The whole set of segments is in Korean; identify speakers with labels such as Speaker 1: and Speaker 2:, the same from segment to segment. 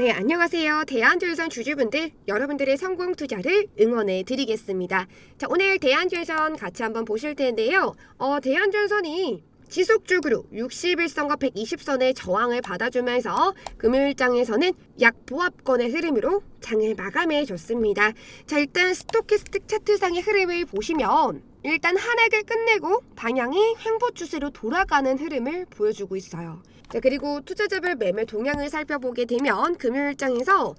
Speaker 1: 네, 안녕하세요. 대한주유선 주주분들, 여러분들의 성공 투자를 응원해 드리겠습니다. 자, 오늘 대한주유선 같이 한번 보실 텐데요. 어, 대한주유선이 지속적으로 61선과 120선의 저항을 받아주면서 금요일장에서는 약 보합권의 흐름으로 장을 마감해 줬습니다. 자, 일단 스토키스틱 차트상의 흐름을 보시면 일단 하락을 끝내고 방향이 횡보 추세로 돌아가는 흐름을 보여주고 있어요. 자, 그리고 투자자별 매매 동향을 살펴보게 되면 금요일장에서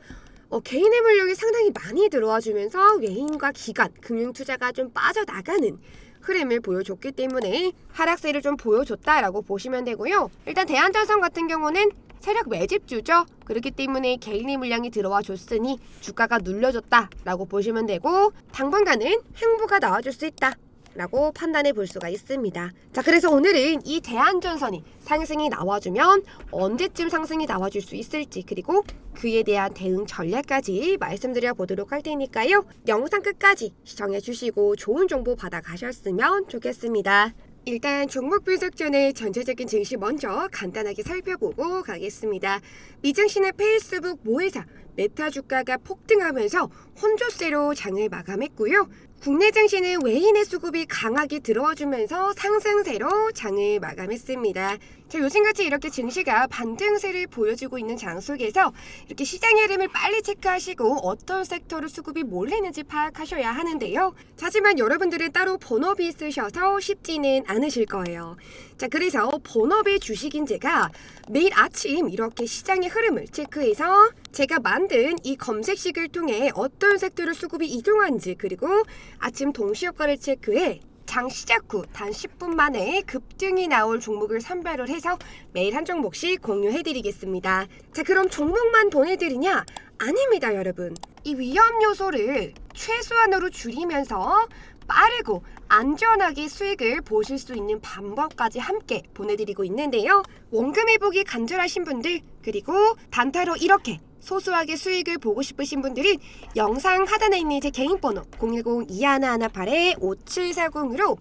Speaker 1: 어, 개인의 물량이 상당히 많이 들어와 주면서 외인과 기관, 금융 투자가 좀 빠져나가는 흐름을 보여줬기 때문에 하락세를 좀 보여줬다라고 보시면 되고요. 일단 대한전선 같은 경우는 세력 매집주죠. 그렇기 때문에 개인의 물량이 들어와 줬으니 주가가 눌려줬다라고 보시면 되고 당분간은 횡보가 나와줄 수 있다. 라고 판단해 볼 수가 있습니다. 자, 그래서 오늘은 이 대한전선이 상승이 나와주면 언제쯤 상승이 나와줄 수 있을지 그리고 그에 대한 대응 전략까지 말씀드려 보도록 할 테니까요. 영상 끝까지 시청해 주시고 좋은 정보 받아 가셨으면 좋겠습니다. 일단 종목 분석 전에 전체적인 증시 먼저 간단하게 살펴보고 가겠습니다. 미증시는 페이스북 모회사 메타 주가가 폭등하면서 혼조세로 장을 마감했고요. 국내 증시는 외인의 수급이 강하게 들어와주면서 상승세로 장을 마감했습니다. 자, 요즘같이 이렇게 증시가 반등세를 보여주고 있는 장 속에서 이렇게 시장의 흐름을 빨리 체크하시고 어떤 섹터로 수급이 몰리는지 파악하셔야 하는데요. 자, 하지만 여러분들은 따로 본업이 있으셔서 쉽지는 않으실 거예요. 자, 그래서 본업의 주식인 제가 매일 아침 이렇게 시장의 흐름을 체크해서 제가 만든 이 검색식을 통해 어떤 섹터로 수급이 이동한지 그리고 아침 동시효과를 체크해 장 시작 후 단 10분 만에 급등이 나올 종목을 선별을 해서 매일 한 종목씩 공유해드리겠습니다. 자, 그럼 종목만 보내드리냐? 아닙니다, 여러분. 이 위험 요소를 최소한으로 줄이면서 빠르고 안전하게 수익을 보실 수 있는 방법까지 함께 보내드리고 있는데요. 원금 회복이 간절하신 분들 그리고 단타로 이렇게 소소하게 수익을 보고 싶으신 분들은 영상 하단에 있는 제 개인 번호 010-2118-5740으로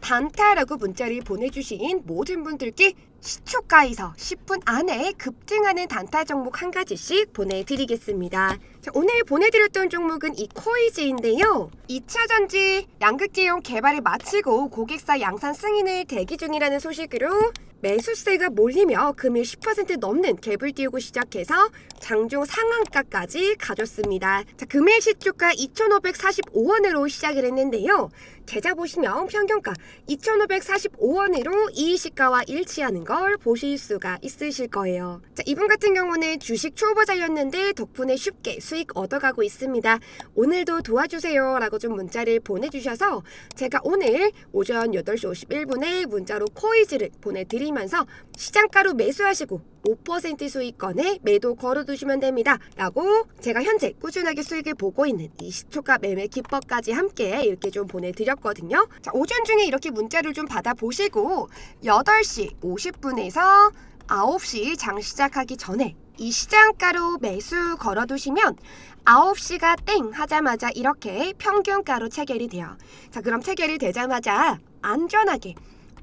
Speaker 1: 단타라고 문자를 보내주신 모든 분들께 시초가에서 10분 안에 급등하는 단타 종목 한 가지씩 보내드리겠습니다. 자, 오늘 보내드렸던 종목은 이 코이즈인데요. 2차전지 양극재용 개발을 마치고 고객사 양산 승인을 대기 중이라는 소식으로 매수세가 몰리며 금일 10% 넘는 갭을 띄우고 시작해서 장중 상한가까지 가졌습니다. 자, 금일 시초가 2,545원으로 시작을 했는데요. 계좌 보시면 평균가 2,545원으로 이 시가와 일치하는 걸 보실 수가 있으실 거예요. 자, 이분 같은 경우는 주식 초보자였는데 덕분에 쉽게 수익 얻어가고 있습니다. 오늘도 도와주세요 라고 좀 문자를 보내주셔서 제가 오늘 오전 8시 51분에 문자로 코이즈를 보내드 리면서 시장가로 매수하시고 5% 수익권에 매도 걸어두시면 됩니다. 라고 제가 현재 꾸준하게 수익을 보고 있는 이 시초가 매매 기법까지 함께 이렇게 좀 보내드렸거든요. 자, 오전 중에 이렇게 문자를 좀 받아보시고 8시 50분에서 9시 장 시작하기 전에 이 시장가로 매수 걸어두시면 9시가 땡 하자마자 이렇게 평균가로 체결이 돼요. 자, 그럼 체결이 되자마자 안전하게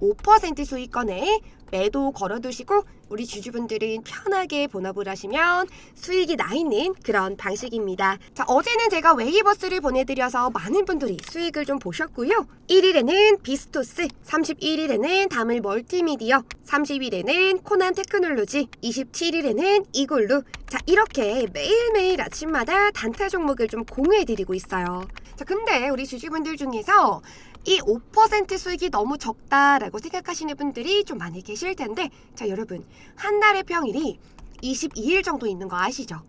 Speaker 1: 5% 수익권에 매도 걸어두시고 우리 주주분들은 편하게 본업을 하시면 수익이 나 있는 그런 방식입니다. 자, 어제는 제가 웨이버스를 보내드려서 많은 분들이 수익을 좀 보셨고요. 1일에는 비스토스, 31일에는 다물 멀티미디어, 30일에는 코난 테크놀로지, 27일에는 이골루. 자, 이렇게 매일매일 아침마다 단타 종목을 좀 공유해드리고 있어요. 자, 근데 우리 주주분들 중에서 이 5% 수익이 너무 적다 라고 생각하시는 분들이 좀 많이 계실 텐데, 자, 여러분, 한 달의 평일이 22일 정도 있는 거 아시죠?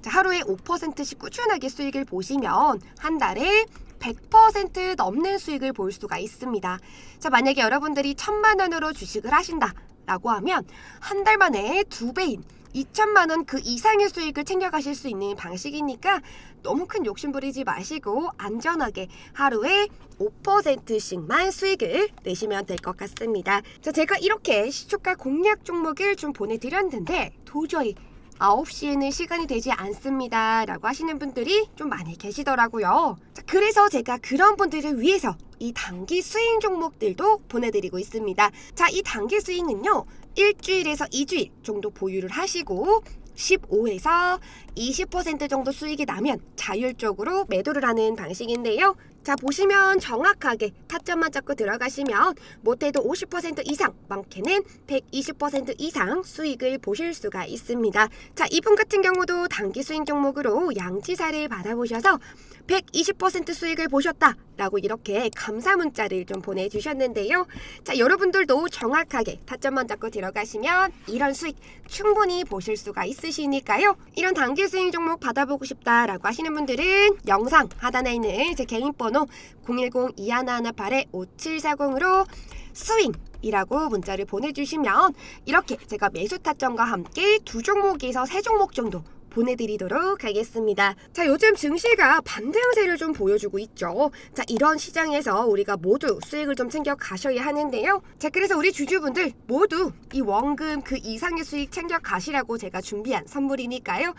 Speaker 1: 자, 하루에 5%씩 꾸준하게 수익을 보시면 한 달에 100% 넘는 수익을 볼 수가 있습니다. 자, 만약에 여러분들이 천만 원으로 주식을 하신다. 라고 하면 한 달 만에 두 배인 2천만 원 그 이상의 수익을 챙겨가실 수 있는 방식이니까 너무 큰 욕심 부리지 마시고 안전하게 하루에 5%씩만 수익을 내시면 될 것 같습니다. 자, 제가 이렇게 시초가 공략 종목을 좀 보내드렸는데 도저히 9시에는 시간이 되지 않습니다. 라고 하시는 분들이 좀 많이 계시더라고요. 자, 그래서 제가 그런 분들을 위해서 이 단기 스윙 종목들도 보내드리고 있습니다. 자, 이 단기 스윙은요. 일주일에서 2주일 정도 보유를 하시고 15에서 20% 정도 수익이 나면 자율적으로 매도를 하는 방식인데요. 자, 보시면 정확하게 타점만 잡고 들어가시면 못해도 50% 이상, 많게는 120% 이상 수익을 보실 수가 있습니다. 자, 이분 같은 경우도 단기 수익 종목으로 양지사를 받아보셔서 120% 수익을 보셨다 라고 이렇게 감사 문자를 좀 보내주셨는데요. 자, 여러분들도 정확하게 타점만 잡고 들어가시면 이런 수익 충분히 보실 수가 있으시니까요. 이런 단기 수익 종목 받아보고 싶다라고 하시는 분들은 영상 하단에 있는 제 개인 번호 010-2118-5740으로 스윙 이라고 문자를 보내주시면 이렇게 제가 매수 타점과 함께 두 종목에서 세 종목 정도 보내드리도록 하겠습니다. 자, 요즘 증시가 반등세를 좀 보여주고 있죠. 자, 이런 시장에서 우리가 모두 수익을 좀 챙겨 가셔야 하는데요. 자, 그래서 우리 주주분들 모두 이 원금 그 이상의 수익 챙겨 가시라고 제가 준비한 선물이니까요.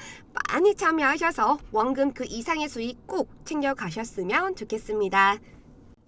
Speaker 1: 많이 참여하셔서 원금 그 이상의 수익 꼭 챙겨 가셨으면 좋겠습니다.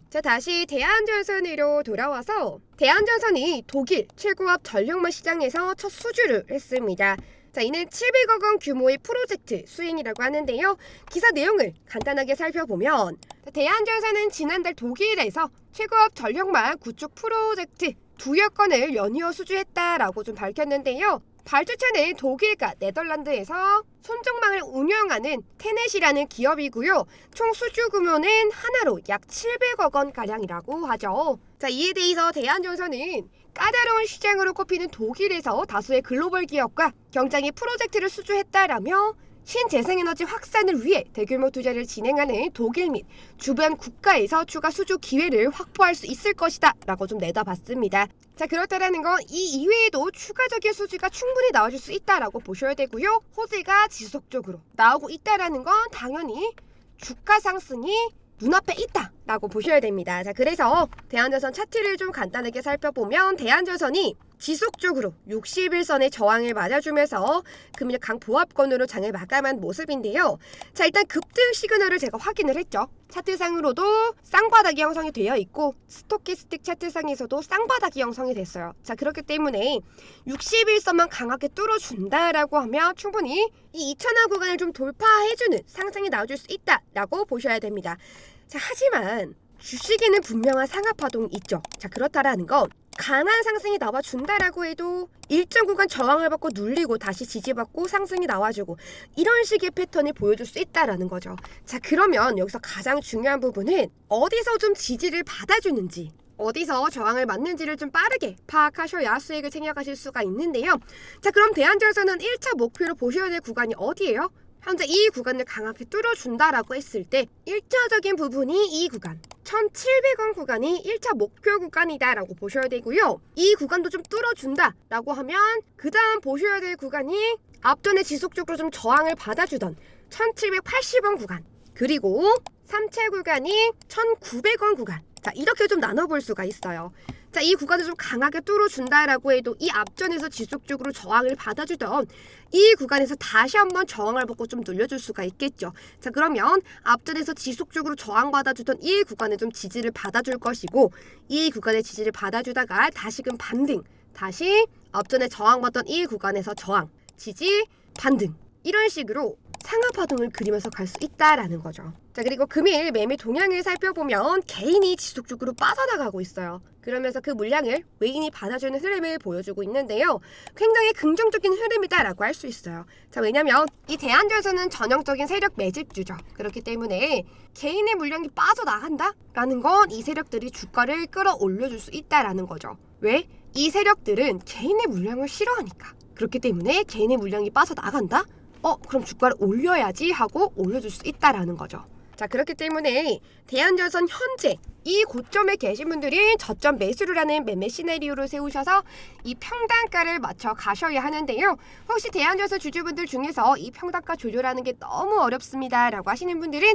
Speaker 1: 자 다시 대한전선으로 돌아와서 대한전선이 독일 최고압 전력망 시장에서 첫 수주를 했습니다. 자 이는 700억 원 규모의 프로젝트 수행이라고 하는데요. 기사 내용을 간단하게 살펴보면 대한전선은 지난달 독일에서 최고압 전력망 구축 프로젝트 두여 건을 연이어 수주했다라고 좀 밝혔는데요. 발주처는 독일과 네덜란드에서 손정망을 운영하는 테넷이라는 기업이고요. 총 수주 규모는 하나로 약 700억 원 가량이라고 하죠. 자, 이에 대해서 대한전선은 까다로운 시장으로 꼽히는 독일에서 다수의 글로벌 기업과 경장의 프로젝트를 수주했다라며 신재생에너지 확산을 위해 대규모 투자를 진행하는 독일 및 주변 국가에서 추가 수주 기회를 확보할 수 있을 것이다 라고 좀 내다봤습니다. 자 그렇다라는 건 이 이외에도 추가적인 수주가 충분히 나와줄 수 있다라고 보셔야 되고요. 호재가 지속적으로 나오고 있다라는 건 당연히 주가 상승이 눈앞에 있다 라고 보셔야 됩니다. 자, 그래서 대한전선 차트를 좀 간단하게 살펴보면 대한전선이 지속적으로 61선의 저항을 맞아주면서 금일 강 보합권으로 장을 마감한 모습인데요. 자, 일단 급등 시그널을 제가 확인을 했죠. 차트상으로도 쌍바닥이 형성이 되어 있고 스토캐스틱 차트상에서도 쌍바닥이 형성이 됐어요. 자, 그렇기 때문에 61선만 강하게 뚫어준다라고 하면 충분히 이 2천원 구간을 좀 돌파해주는 상승이 나와줄 수 있다라고 보셔야 됩니다. 자, 하지만 주식에는 분명한 상하파동이 있죠. 자, 그렇다라는 건 강한 상승이 나와준다라고 해도 일정 구간 저항을 받고 눌리고 다시 지지받고 상승이 나와주고 이런 식의 패턴을 보여줄 수 있다라는 거죠. 자, 그러면 여기서 가장 중요한 부분은 어디서 좀 지지를 받아주는지 어디서 저항을 맞는지를 좀 빠르게 파악하셔야 수익을 챙겨가실 수가 있는데요. 자, 그럼 대한전선은 1차 목표로 보셔야 될 구간이 어디예요? 현재 이 구간을 강하게 뚫어준다라고 했을 때 1차적인 부분이 이 구간 1700원 구간이 1차 목표 구간이다라고 보셔야 되고요. 이 구간도 좀 뚫어준다라고 하면 그 다음 보셔야 될 구간이 앞전에 지속적으로 좀 저항을 받아주던 1780원 구간 그리고 3차 구간이 1900원 구간 자 이렇게 좀 나눠볼 수가 있어요. 자, 이 구간을 좀 강하게 뚫어준다라고 해도 이 앞전에서 지속적으로 저항을 받아주던 이 구간에서 다시 한번 저항을 받고 좀 눌려줄 수가 있겠죠. 자, 그러면 앞전에서 지속적으로 저항받아주던 이 구간에 좀 지지를 받아줄 것이고 이 구간에 지지를 받아주다가 다시금 반등, 다시 앞전에 저항받던 이 구간에서 저항, 지지, 반등 이런 식으로 상하파동을 그리면서 갈 수 있다라는 거죠. 자 그리고 금일 매매 동향을 살펴보면 개인이 지속적으로 빠져나가고 있어요. 그러면서 그 물량을 외인이 받아주는 흐름을 보여주고 있는데요. 굉장히 긍정적인 흐름이다라고 할 수 있어요. 자 왜냐면 이 대한전선은 전형적인 세력 매집주죠. 그렇기 때문에 개인의 물량이 빠져나간다라는 건 이 세력들이 주가를 끌어올려줄 수 있다라는 거죠. 왜? 이 세력들은 개인의 물량을 싫어하니까. 그렇기 때문에 개인의 물량이 빠져나간다? 어, 그럼 주가를 올려야지 하고 올려줄 수 있다라는 거죠. 자, 그렇기 때문에 대한전선 현재 이 고점에 계신 분들이 저점 매수를 하는 매매 시나리오를 세우셔서 이 평단가를 맞춰 가셔야 하는데요. 혹시 대한전선 주주분들 중에서 이 평단가 조절하는 게 너무 어렵습니다라고 하시는 분들은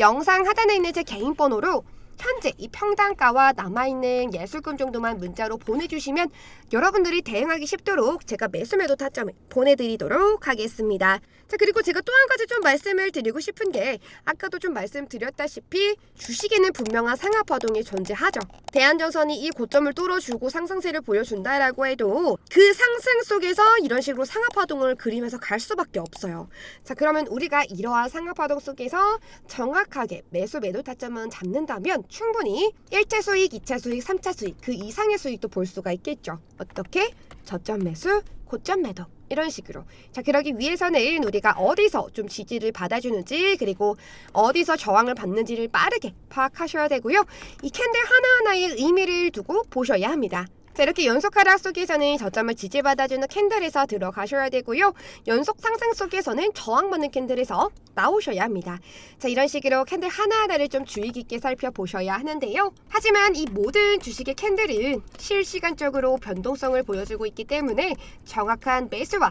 Speaker 1: 영상 하단에 있는 제 개인 번호로 현재 이 평단가와 남아있는 예술금 정도만 문자로 보내주시면 여러분들이 대응하기 쉽도록 제가 매수 매도 타점을 보내드리도록 하겠습니다. 자 그리고 제가 또 한 가지 좀 말씀을 드리고 싶은 게 아까도 좀 말씀드렸다시피 주식에는 분명한 상하 파동이 존재하죠. 대한전선이 이 고점을 뚫어주고 상승세를 보여준다라고 해도 그 상승 속에서 이런 식으로 상하 파동을 그리면서 갈 수밖에 없어요. 자 그러면 우리가 이러한 상하 파동 속에서 정확하게 매수 매도 타점은 잡는다면 충분히 1차 수익, 2차 수익, 3차 수익 그 이상의 수익도 볼 수가 있겠죠. 어떻게? 저점 매수, 고점 매도 이런 식으로. 자 그러기 위해서는 우리가 어디서 좀 지지를 받아주는지 그리고 어디서 저항을 받는지를 빠르게 파악하셔야 되고요. 이 캔들 하나하나의 의미를 두고 보셔야 합니다 자 이렇게 연속 하락 속에서는 저점을 지지받아주는 캔들에서 들어가셔야 되고요. 연속 상승 속에서는 저항받는 캔들에서 나오셔야 합니다. 자 이런 식으로 캔들 하나하나를 좀 주의 깊게 살펴보셔야 하는데요. 하지만 이 모든 주식의 캔들은 실시간적으로 변동성을 보여주고 있기 때문에 정확한 매수와